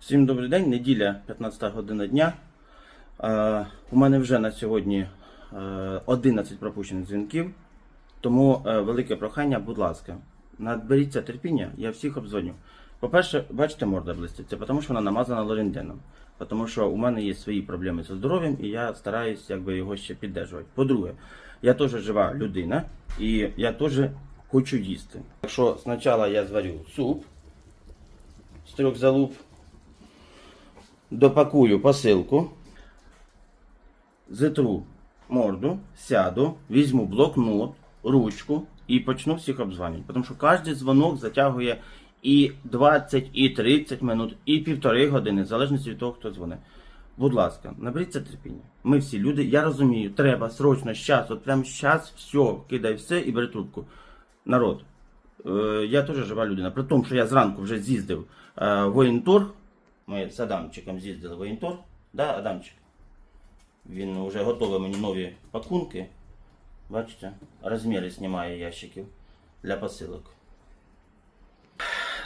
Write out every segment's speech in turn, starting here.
Всім добрий день, неділя, 15 година дня. Е, у мене вже на сьогодні е, 11 пропущених дзвінків, тому е, велике прохання, будь ласка, наберіться терпіння, я всіх обдзвоню. По-перше, бачите, морда блистить, це тому що вона намазана лоренденом. Тому що у мене є свої проблеми зі здоров'ям і я стараюсь якби, його ще піддержувати. По-друге, я теж жива людина і я теж хочу їсти. Якщо спочатку я зварю суп з трьох залуп, допакую посилку, зитру морду, сяду, візьму блокнот, ручку і почну всіх обзванювати. Тому що кожен дзвонок затягує і 20, і 30 минут, і півтори години, в залежності від того, хто дзвонить. Будь ласка, наберіться терпіння. Ми всі люди, я розумію, треба срочно, щас, от прямо щас, все, кидай все і бери трубку. Народ, е, я теж жива людина. При тому, що я зранку вже з'їздив е, в воєнторг, ми з Адамчиком з'їздили в воєнторг, да, Адамчик? Він вже готовий мені нові пакунки. Бачите, розміри знімає ящиків для посилок.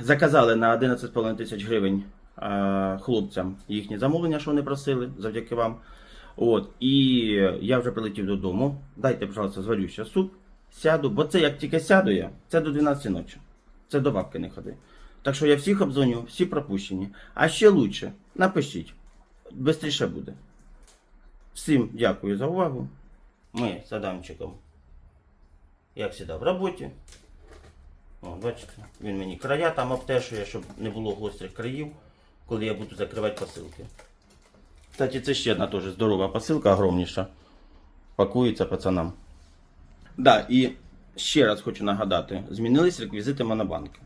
Заказали на 11,5 тисяч гривень хлопцям їхні замовлення, що вони просили, завдяки вам. От, і я вже прилетів додому. Дайте, пожалуйста, зварю ще суп, сяду, бо це як тільки сяду я, це до 12 ночі. Це до бабки не ходи. Так що я всіх обдзвоню, всі пропущені. А ще лучше, напишіть. Бистріше буде. Всім дякую за увагу. Ми з Адамчиком, як завжди, в роботі. О, бачите, він мені края там обтешує, щоб не було гострих країв, коли я буду закривати посилки. Кстати, це ще одна теж здорова посилка, огромніша. Пакується пацанам. Да, і ще раз хочу нагадати: змінились реквізити Монобанки.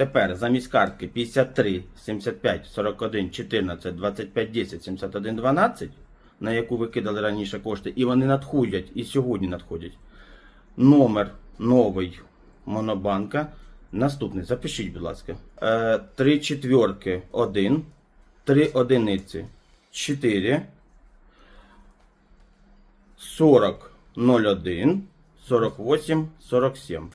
Тепер замість картки 53 75 41 14 25 10 71 12, на яку ви кидали раніше кошти, і вони надходять, і сьогодні надходять. Номер новий Монобанка. Наступний, запишіть, будь ласка. Е, 3 четверки 1, 3 одиниці 4, 40 01, 48 47.